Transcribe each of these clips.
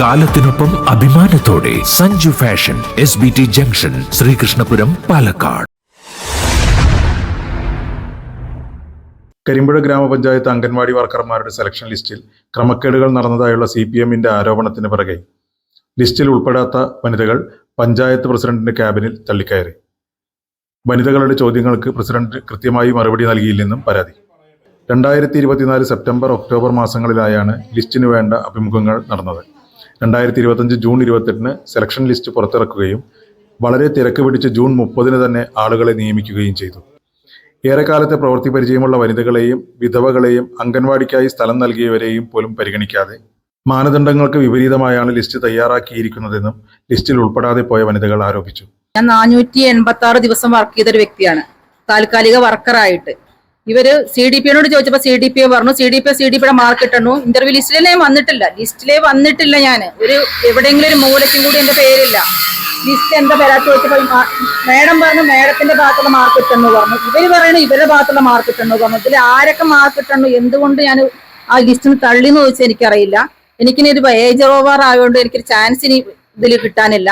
കാലത്തിനൊപ്പം അഭിമാനത്തോടെ Sanju fashion S B T junction Sreekrishnapuram Palakkad. Karimpuzha ഗ്രാമപഞ്ചായത്ത് anganwadi വർക്കർമാരുടെ selection ലിസ്റ്റിൽ ക്രമക്കേടുകൾ നടന്നതായുള്ള സി പി എമ്മിന്റെ ആരോപണത്തിന് പിറകെ. ലിസ്റ്റിൽ ഉൾപ്പെടാത്ത വനിതകൾ പഞ്ചായത്ത് പ്രസിഡന്റിന്റെ ക്യാബിനിൽ തള്ളിക്കയറി. വനിതകളുടെ ചോദ്യങ്ങൾക്ക് പ്രസിഡന്റ് കൃത്യമായി മറുപടി നൽകിയില്ലെന്നും പരാതി. രണ്ടായിരത്തി ഇരുപത്തിനാല് സെപ്റ്റംബർ ഒക്ടോബർ മാസങ്ങളിലായാണ് ലിസ്റ്റിന് വേണ്ട അഭിമുഖങ്ങൾ നടന്നത്. രണ്ടായിരത്തി ഇരുപത്തഞ്ച് ജൂൺ ഇരുപത്തെട്ടിന് സെലക്ഷൻ ലിസ്റ്റ് പുറത്തിറക്കുകയും വളരെ തിരക്ക് പിടിച്ച് ജൂൺ മുപ്പതിന് തന്നെ ആളുകളെ നിയമിക്കുകയും ചെയ്തു. ഏറെക്കാലത്തെ പ്രവൃത്തി പരിചയമുള്ള വനിതകളെയും വിധവകളെയും അംഗൻവാടിക്കായി സ്ഥലം നൽകിയവരെയും പോലും പരിഗണിക്കാതെ മാനദണ്ഡങ്ങൾക്ക് വിപരീതമായാണ് ലിസ്റ്റ് തയ്യാറാക്കിയിരിക്കുന്നതെന്നും ലിസ്റ്റിൽ ഉൾപ്പെടാതെ പോയ വനിതകൾ ആരോപിച്ചു. ഞാൻ നാനൂറ്റി എൺപത്തി ആറ് ദിവസം വർക്ക് ചെയ്ത ഒരു വ്യക്തിയാണ്. താൽക്കാലിക വർക്കറായിട്ട് ഇവർ സി ഡി പിയോട് ചോദിച്ചപ്പോ സി ഡി പി പറഞ്ഞു C D P C D പിയുടെ മാർക്ക് ഇട്ടു ഇന്റർവ്യൂ ലിസ്റ്റിലേ വന്നിട്ടില്ല. ലിസ്റ്റിലേ വന്നിട്ടില്ല ഞാൻ ഒരു എവിടെയെങ്കിലും ഒരു മൂലയ്ക്കും കൂടി എന്റെ പേരില്ല. ലിസ്റ്റ് എന്താ വരാത്ത ചോദിച്ചപ്പോ മേഡം പറഞ്ഞു മേഡത്തിന്റെ ഭാഗത്തുള്ള മാർക്ക് ഇട്ടെന്ന് പറഞ്ഞു. ഇവർ പറയണു ഇവരുടെ ഭാഗത്തുള്ള മാർക്ക് ഇട്ടെന്ന് പറഞ്ഞു. ഇതിൽ ആരൊക്കെ മാർക്ക് ഇട്ടെന്നു എന്തുകൊണ്ട് ഞാൻ ആ ലിസ്റ്റിന് തള്ളി എന്ന് ചോദിച്ചാൽ എനിക്കറിയില്ല. എനിക്കിനി ഒരു ഏജ് ഓവർ ആയതുകൊണ്ട് എനിക്കൊരു ചാൻസ് ഇനി ഇതിൽ കിട്ടാനില്ല.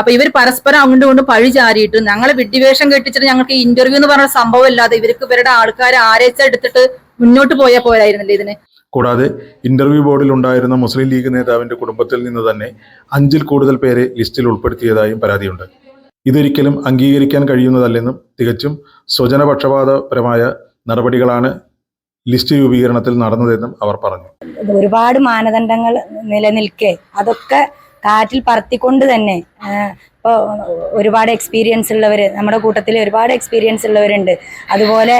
അപ്പൊ ഇവർ പരസ്പരം അങ്ങോട്ടും ഇങ്ങോട്ടും പഴി ചാരിയിട്ട് ഞങ്ങളെ വിഡ്ഡിവേഷം കെട്ടിച്ചിട്ട് ഞങ്ങൾക്ക് ഇന്റർവ്യൂ എന്ന് പറഞ്ഞ സംഭവം ഇല്ലാതെ ഇവർക്ക് ഇവരുടെ ആൾക്കാരെ ആരേച്ച എടുത്തിട്ട് മുന്നോട്ട് പോയാൽ പോരായിരുന്നില്ലേ ഇതിന്? കൂടാതെ ഇന്റർവ്യൂ ബോർഡിൽ ഉണ്ടായിരുന്ന മുസ്ലിം ലീഗ് നേതാവിന്റെ കുടുംബത്തിൽ നിന്ന് തന്നെ അഞ്ചിൽ കൂടുതൽ പേരെ ലിസ്റ്റിൽ ഉൾപ്പെടുത്തിയതായും പരാതിയുണ്ട്. ഇതൊരിക്കലും അംഗീകരിക്കാൻ കഴിയുന്നതല്ലെന്നും തികച്ചും സ്വജനപക്ഷപാതപരമായ നടപടികളാണ് ലിസ്റ്റ് രൂപീകരണത്തിൽ നടന്നതെന്നും അവർ പറഞ്ഞു. ഒരുപാട് മാനദണ്ഡങ്ങൾ നിലനിൽക്കെ. അതൊക്കെ കാറ്റിൽ പറത്തിക്കൊണ്ട് തന്നെ ഇപ്പോൾ ഒരുപാട് എക്സ്പീരിയൻസ് ഉള്ളവർ നമ്മുടെ കൂട്ടത്തിൽ ഒരുപാട് എക്സ്പീരിയൻസ് ഉള്ളവരുണ്ട്. അതുപോലെ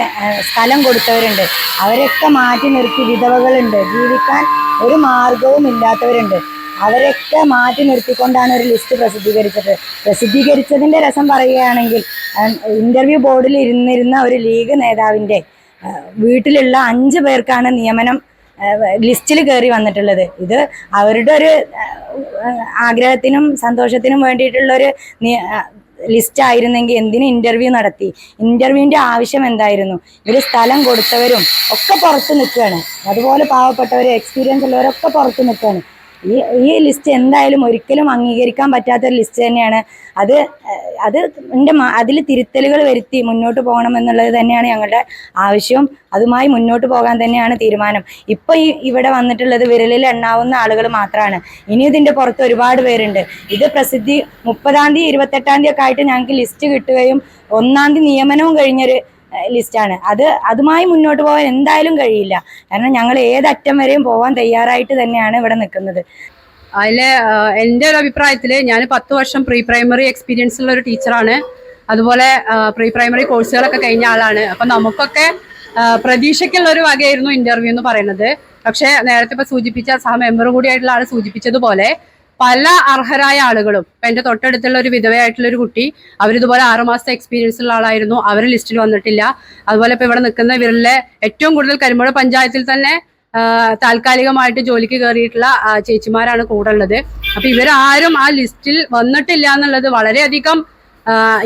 സ്ഥലം കൊടുത്തവരുണ്ട്. അവരൊക്കെ മാറ്റി നിർത്തി വിധവകളുണ്ട്. ജീവിക്കാൻ ഒരു മാർഗവും ഇല്ലാത്തവരുണ്ട്. അവരൊക്കെ മാറ്റി നിർത്തിക്കൊണ്ടാണ് ഒരു ലിസ്റ്റ് പ്രസിദ്ധീകരിച്ചത്. പ്രസിദ്ധീകരിച്ചതിന്റെ രസം പറയുകയാണെങ്കിൽ ഇന്റർവ്യൂ ബോർഡിൽ ഇരുന്നിരുന്ന ഒരു ലീഗ് നേതാവിന്റെ വീട്ടിലുള്ള അഞ്ച് പേർക്കാണ് നിയമനം ലിസ്റ്റിൽ കയറി വന്നിട്ടുള്ളത്. ഇത് അവരുടെ ഒരു ആഗ്രഹത്തിനും സന്തോഷത്തിനും വേണ്ടിയിട്ടുള്ളൊരു ലിസ്റ്റ് ആയിരുന്നെങ്കിൽ എന്തിനു ഇന്റർവ്യൂ നടത്തി? ഇന്റർവ്യൂവിന്റെ ആവശ്യം എന്തായിരുന്നു? ഇവർ സ്ഥലം കൊടുത്തവരും ഒക്കെ പുറത്ത് നിൽക്കുകയാണ്. അതുപോലെ പാവപ്പെട്ടവരും എക്സ്പീരിയൻസ് ഉള്ളവരൊക്കെ പുറത്ത് നിൽക്കുകയാണ്. ഈ ഈ ലിസ്റ്റ് എന്തായാലും ഒരിക്കലും അംഗീകരിക്കാൻ പറ്റാത്തൊരു ലിസ്റ്റ് തന്നെയാണ്. അത് അത് എന്റെ അതിൽ തിരുത്തലുകൾ വരുത്തി മുന്നോട്ട് പോകണം എന്നുള്ളത് തന്നെയാണ് ഞങ്ങളുടെ ആവശ്യം അതുമായി മുന്നോട്ട് പോകാൻ തന്നെയാണ് തീരുമാനം. ഇപ്പോൾ ഈ ഇവിടെ വന്നിട്ടുള്ളത് വിരലിൽ എണ്ണാവുന്ന ആളുകൾ മാത്രമാണ് ഇനി ഇതിന്റെ പുറത്ത് ഒരുപാട് പേരുണ്ട്. ഇത് പ്രസിദ്ധി മുപ്പതാം തീയതി ഇരുപത്തെട്ടാം തീയതി ഒക്കെ ആയിട്ട് ഞങ്ങൾക്ക് ലിസ്റ്റ് കിട്ടുകയും ഒന്നാം തീയതി നിയമനവും കഴിഞ്ഞൊരു ലിസ്റ്റാണ് അത് അതുമായി മുന്നോട്ട് പോകാൻ എന്തായാലും കഴിയില്ല. കാരണം ഞങ്ങൾ ഏതറ്റം വരെയും പോകാൻ തയ്യാറായിട്ട് തന്നെയാണ് ഇവിടെ നിൽക്കുന്നത്. അതിൽ എന്റെ ഒരു അഭിപ്രായത്തിൽ ഞാൻ പത്ത് വർഷം പ്രീ പ്രൈമറി എക്സ്പീരിയൻസ് ഉള്ള ഒരു ടീച്ചറാണ് അതുപോലെ പ്രീ പ്രൈമറി കോഴ്സുകളൊക്കെ കഴിഞ്ഞ ആളാണ്. അപ്പം നമുക്കൊക്കെ പ്രതീക്ഷയ്ക്കുള്ള ഒരു വകയായിരുന്നു ഇന്റർവ്യൂ എന്ന് പറയുന്നത്. പക്ഷേ നേരത്തെ ഇപ്പൊ സൂചിപ്പിച്ച സഹ മെമ്പർ കൂടിയായിട്ടുള്ള ആൾ സൂചിപ്പിച്ചതുപോലെ പല അർഹരായ ആളുകളും ഇപ്പൊ എന്റെ തൊട്ടടുത്തുള്ള ഒരു വിധവയായിട്ടുള്ള ഒരു കുട്ടി അവരിതുപോലെ ആറുമാസത്തെ എക്സ്പീരിയൻസ് ഉള്ള ആളായിരുന്നു. അവർ ലിസ്റ്റിൽ വന്നിട്ടില്ല. അതുപോലെ ഇപ്പൊ ഇവിടെ നിൽക്കുന്ന ഇവരിലെ ഏറ്റവും കൂടുതൽ കരിമ്പുഴ പഞ്ചായത്തിൽ തന്നെ താൽക്കാലികമായിട്ട് ജോലിക്ക് കയറിയിട്ടുള്ള ചേച്ചിമാരാണ് കൂടെ ഉള്ളത്. അപ്പൊ ഇവരാരും ആ ലിസ്റ്റിൽ വന്നിട്ടില്ല എന്നുള്ളത് വളരെയധികം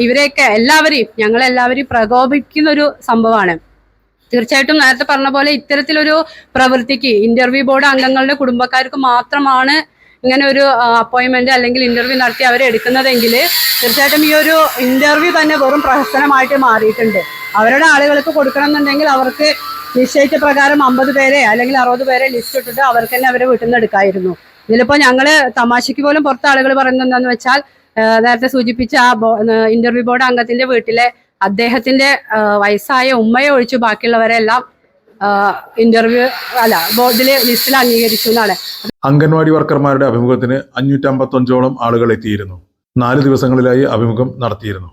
ഇവരെയൊക്കെ എല്ലാവരെയും ഞങ്ങളെല്ലാവരെയും പ്രകോപിക്കുന്ന ഒരു സംഭവമാണ്. തീർച്ചയായിട്ടും നേരത്തെ പറഞ്ഞ പോലെ ഇത്തരത്തിലൊരു പ്രവൃത്തിക്ക് ഇന്റർവ്യൂ ബോർഡ് അംഗങ്ങളുടെ കുടുംബക്കാർക്ക് മാത്രമാണ് ഇങ്ങനെ ഒരു അപ്പോയിൻമെന്റ് അല്ലെങ്കിൽ ഇന്റർവ്യൂ നടത്തി അവരെ എടുക്കുന്നതെങ്കിൽ തീർച്ചയായിട്ടും ഈ ഒരു ഇന്റർവ്യൂ തന്നെ വെറും പ്രഹസനമായിട്ട് മാറിയിട്ടുണ്ട്. അവരുടെ ആളുകൾക്ക് കൊടുക്കണം എന്നുണ്ടെങ്കിൽ അവർക്ക് നിശ്ചയിച്ച പ്രകാരം അമ്പത് പേരെ അല്ലെങ്കിൽ അറുപത് പേരെ ലിസ്റ്റ് ഇട്ടിട്ട് അവർക്ക് തന്നെ അവരെ വീട്ടിൽ നിന്ന് എടുക്കായിരുന്നു. ഇതിലിപ്പോ ഞങ്ങൾ തമാശയ്ക്ക് പോലും പുറത്ത് ആളുകൾ പറയുന്നത് എന്താണെന്ന് വെച്ചാൽ നേരത്തെ സൂചിപ്പിച്ച ആ ഇന്റർവ്യൂ ബോർഡ് അംഗത്തിന്റെ വീട്ടിലെ അദ്ദേഹത്തിന്റെ വയസ്സായ ഉമ്മയെ ഒഴിച്ച് ബാക്കിയുള്ളവരെല്ലാം ഇന്റർവ്യൂ അല്ല ബോർഡിലെ ലിസ്റ്റിൽ അംഗീകരിച്ചു എന്നാണ്. അംഗൻവാടി വർക്കർമാരുടെ അഭിമുഖത്തിന് അഞ്ഞൂറ്റമ്പത്തഞ്ചോളം ആളുകൾ എത്തിയിരുന്നു. നാല് ദിവസങ്ങളിലായി അഭിമുഖം നടത്തിയിരുന്നു.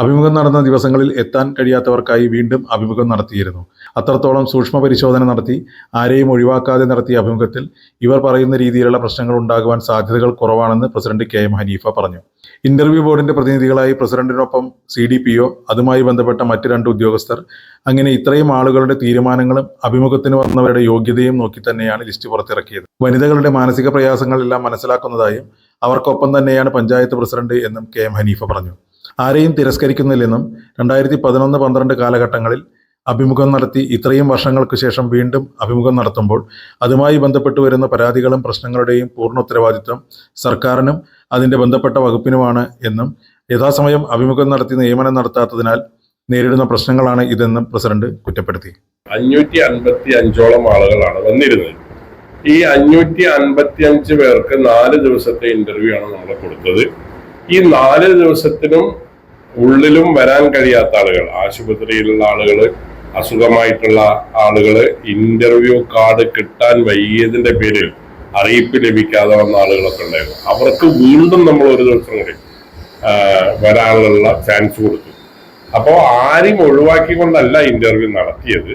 അഭിമുഖം നടന്ന ദിവസങ്ങളിൽ എത്താൻ കഴിയാത്തവർക്കായി വീണ്ടും അഭിമുഖം നടത്തിയിരുന്നു. അത്രത്തോളം സൂക്ഷ്മ പരിശോധന നടത്തി ആരെയും ഒഴിവാക്കാതെ നടത്തിയ അഭിമുഖത്തിൽ ഇവർ പറയുന്ന രീതിയിലുള്ള പ്രശ്നങ്ങൾ ഉണ്ടാകുവാൻ സാധ്യതകൾ കുറവാണെന്ന് പ്രസിഡന്റ് കെ എം ഹനീഫ പറഞ്ഞു. ഇന്റർവ്യൂ ബോർഡിന്റെ പ്രതിനിധികളായി പ്രസിഡന്റിനൊപ്പം സി ഡി പി ഒ അതുമായി ബന്ധപ്പെട്ട മറ്റ് രണ്ട് ഉദ്യോഗസ്ഥർ. അങ്ങനെ ഇത്രയും ആളുകളുടെ തീരുമാനങ്ങളും അഭിമുഖത്തിന് വന്നവരുടെ യോഗ്യതയും നോക്കി തന്നെയാണ് ലിസ്റ്റ് പുറത്തിറക്കിയത്. വനിതകളുടെ മാനസിക പ്രയാസങ്ങളെല്ലാം മനസ്സിലാക്കുന്നതായും അവർക്കൊപ്പം തന്നെയാണ് പഞ്ചായത്ത് പ്രസിഡന്റ് എന്നും കെ എം ഹനീഫ പറഞ്ഞു. ആരെയും തിരസ്കരിക്കുന്നില്ലെന്നും രണ്ടായിരത്തി പതിനൊന്ന് പന്ത്രണ്ട് കാലഘട്ടങ്ങളിൽ അഭിമുഖം നടത്തി ഇത്രയും വർഷങ്ങൾക്ക് ശേഷം വീണ്ടും അഭിമുഖം നടത്തുമ്പോൾ അതുമായി ബന്ധപ്പെട്ട് വരുന്ന പരാതികളും പ്രശ്നങ്ങളുടെയും പൂർണ ഉത്തരവാദിത്വം സർക്കാരിനും അതിന്റെ ബന്ധപ്പെട്ട വകുപ്പിനുമാണ് എന്നും യഥാസമയം അഭിമുഖം നടത്തി നിയമനം നടത്താത്തതിനാൽ നേരിടുന്ന പ്രശ്നങ്ങളാണ് ഇതെന്നും പ്രസിഡന്റ് കുറ്റപ്പെടുത്തി. അഞ്ഞൂറ്റി അൻപത്തി അഞ്ചോളം ആളുകളാണ് വന്നിരുന്നത്. ഈ അഞ്ഞൂറ്റി അൻപത്തി അഞ്ച് പേർക്ക് നാല് ദിവസത്തെ ഇന്റർവ്യൂ ആണ് നമ്മൾ കൊടുത്തത്. ഈ നാല് ദിവസത്തിനും ഉള്ളിലും വരാൻ കഴിയാത്ത ആളുകൾ ആശുപത്രിയിലുള്ള ആളുകൾ അസുഖമായിട്ടുള്ള ആളുകൾ ഇന്റർവ്യൂ കാർഡ് കിട്ടാൻ വൈകിയതിന്റെ പേരിൽ അറിയിപ്പ് ലഭിക്കാതെ വന്ന ആളുകളൊക്കെ ഉണ്ടായിരുന്നു. അവർക്ക് വീണ്ടും നമ്മൾ ഒരു ദിവസം കൂടി വരാനുള്ള ചാൻസ് കൊടുത്തു. അപ്പോൾ ആരും ഒഴിവാക്കിക്കൊണ്ടല്ല ഇന്റർവ്യൂ നടത്തിയത്.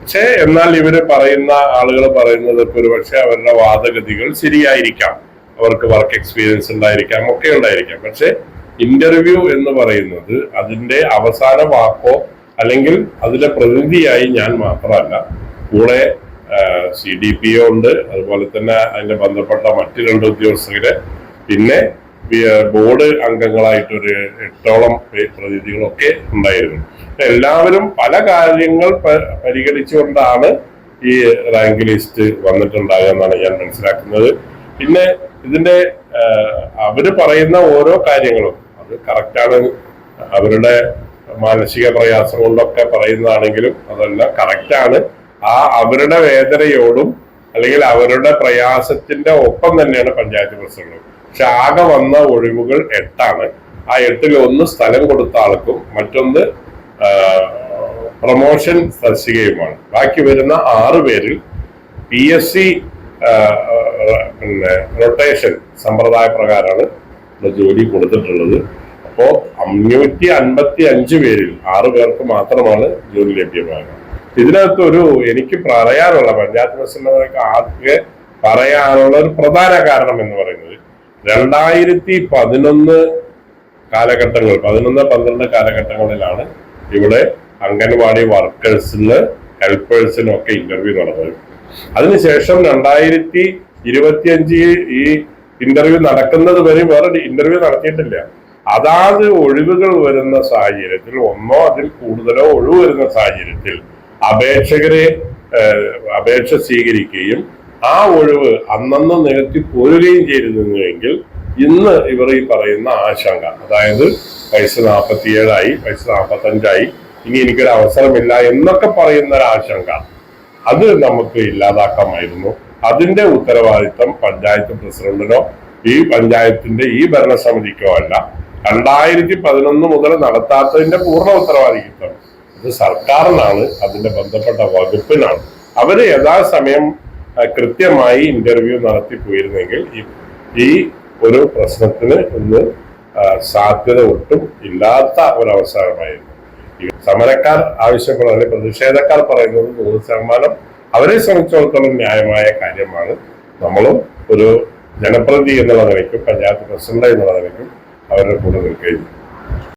പക്ഷേ എന്നാൽ ഇവർ പറയുന്ന ആളുകൾ പറയുന്നത് ഇപ്പൊ ഒരു പക്ഷേ അവരുടെ വാദഗതികൾ ശരിയായിരിക്കാം. അവർക്ക് വർക്ക് എക്സ്പീരിയൻസ് ഉണ്ടായിരിക്കാം ഒക്കെ ഉണ്ടായിരിക്കാം. പക്ഷെ ഇന്റർവ്യൂ എന്ന് പറയുന്നത് അതിന്റെ അവസാന വാക്കോ അല്ലെങ്കിൽ അതിലെ പ്രതിനിധിയായി ഞാൻ മാത്രമല്ല. കൂടെ സി ഡി പി ഒ ഉണ്ട്. അതുപോലെ തന്നെ അതിന്റെ ബന്ധപ്പെട്ട മറ്റു രണ്ട് ഉദ്യോഗസ്ഥരെ. പിന്നെ ബോർഡ് അംഗങ്ങളായിട്ടൊരു എട്ടോളം പ്രതിനിധികളൊക്കെ ഉണ്ടായിരുന്നു. എല്ലാവരും പല കാര്യങ്ങൾ പരിഗണിച്ചുകൊണ്ടാണ് ഈ റാങ്ക് ലിസ്റ്റ് വന്നിട്ടുണ്ടാകുക എന്നാണ് ഞാൻ മനസ്സിലാക്കുന്നത്. പിന്നെ ഇതിന്റെ അവർ പറയുന്ന ഓരോ കാര്യങ്ങളും അത് കറക്റ്റാണ്. അവരുടെ മാനസിക പ്രയാസം കൊണ്ടൊക്കെ പറയുന്നതാണെങ്കിലും അതെല്ലാം കറക്റ്റാണ്. ആ അവരുടെ വേദനയോടും അല്ലെങ്കിൽ അവരുടെ പ്രയാസത്തിന്റെ ഒപ്പം തന്നെയാണ് പഞ്ചായത്ത് പ്രസിഡന്റ്. പക്ഷെ ആകെ വന്ന ഒഴിവുകൾ എട്ടാണ്. ആ എട്ടിൽ ഒന്ന് സ്ഥലം കൊടുത്ത ആൾക്കും മറ്റൊന്ന് പ്രൊമോഷൻ തസ്തികയുമാണ് ബാക്കി വരുന്ന ആറ് പേരിൽ പി എസ് സി പിന്നെ റൊട്ടേഷൻ സമ്പ്രദായ പ്രകാരമാണ് ജോലി കൊടുത്തിട്ടുള്ളത്. അപ്പോൾ അഞ്ഞൂറ്റി അൻപത്തി അഞ്ച് പേരിൽ ആറു പേർക്ക് മാത്രമാണ് ജോലി ലഭ്യമാകുന്നത് ഇതിനകത്ത് ഒരു എനിക്ക് പറയാനുള്ള പഞ്ചായത്ത് പ്രസിഡന്റുകൾക്ക് ആകെ പറയാനുള്ള ഒരു പ്രധാന കാരണം എന്ന് പറയുന്നത് രണ്ടായിരത്തി പതിനൊന്ന് കാലഘട്ടങ്ങൾ പതിനൊന്ന് പന്ത്രണ്ട് കാലഘട്ടങ്ങളിലാണ് ഇവിടെ അംഗൻവാടി വർക്കേഴ്സിന് ഹെൽപ്പേഴ്സിനും ഒക്കെ ഇന്റർവ്യൂ നടന്നത്. അതിനുശേഷം രണ്ടായിരത്തി ഇരുപത്തിയഞ്ച് ഈ ഇന്റർവ്യൂ നടക്കുന്നത് വരെ വേറെ ഇന്റർവ്യൂ നടത്തിയിട്ടില്ല. അതാത് ഒഴിവുകൾ വരുന്ന സാഹചര്യത്തിൽ ഒന്നോ അതിൽ കൂടുതലോ ഒഴിവ് വരുന്ന സാഹചര്യത്തിൽ അപേക്ഷകരെ അപേക്ഷ സ്വീകരിക്കുകയും ആ ഒഴിവ് അന്നന്ന് നികത്തി പോരുകയും ചെയ്തിരുന്നുവെങ്കിൽ ഇന്ന് ഇവർ ഈ പറയുന്ന ആശങ്ക അതായത് വയസ്സ് നാൽപ്പത്തിയേഴായി വയസ്സ് നാൽപ്പത്തഞ്ചായി ഇനി എനിക്കൊരു അവസരമില്ല എന്നൊക്കെ പറയുന്ന ഒരു ആശങ്ക അത് നമുക്ക് ഇല്ലാതാക്കാമായിരുന്നു. അതിന്റെ ഉത്തരവാദിത്തം പഞ്ചായത്ത് പ്രസിഡന്റിനോ ഈ പഞ്ചായത്തിന്റെ ഈ ഭരണസമിതിക്കോ അല്ല. രണ്ടായിരത്തി പതിനൊന്ന് മുതൽ നടത്താത്തതിന്റെ പൂർണ ഉത്തരവാദിത്വം ഇത് സർക്കാരിനാണ് അതിന്റെ ബന്ധപ്പെട്ട വകുപ്പിനാണ്. അവർ യഥാസമയം കൃത്യമായി ഇന്റർവ്യൂ നടത്തി പോയിരുന്നെങ്കിൽ ഈ- ഒരു പ്രശ്നത്തിന് ഇന്ന് സാധ്യത ഒട്ടും ഇല്ലാത്ത ഒരവസരമായിരുന്നു. സമരക്കാർ ആവശ്യപ്പെടുന്നത് പ്രതിഷേധക്കാർ പറയുന്നത് നൂറ് ശതമാനം അവരെ സംബന്ധിച്ചിടത്തോളം ന്യായമായ കാര്യമാണ്. നമ്മളും ഒരു ജനപ്രതിനിധി എന്നുള്ള നിലയ്ക്കും പഞ്ചായത്ത് പ്രസിഡന്റ് എന്നുള്ള നിലയ്ക്കും അവരുടെ കൂടെ നിൽക്കുകയും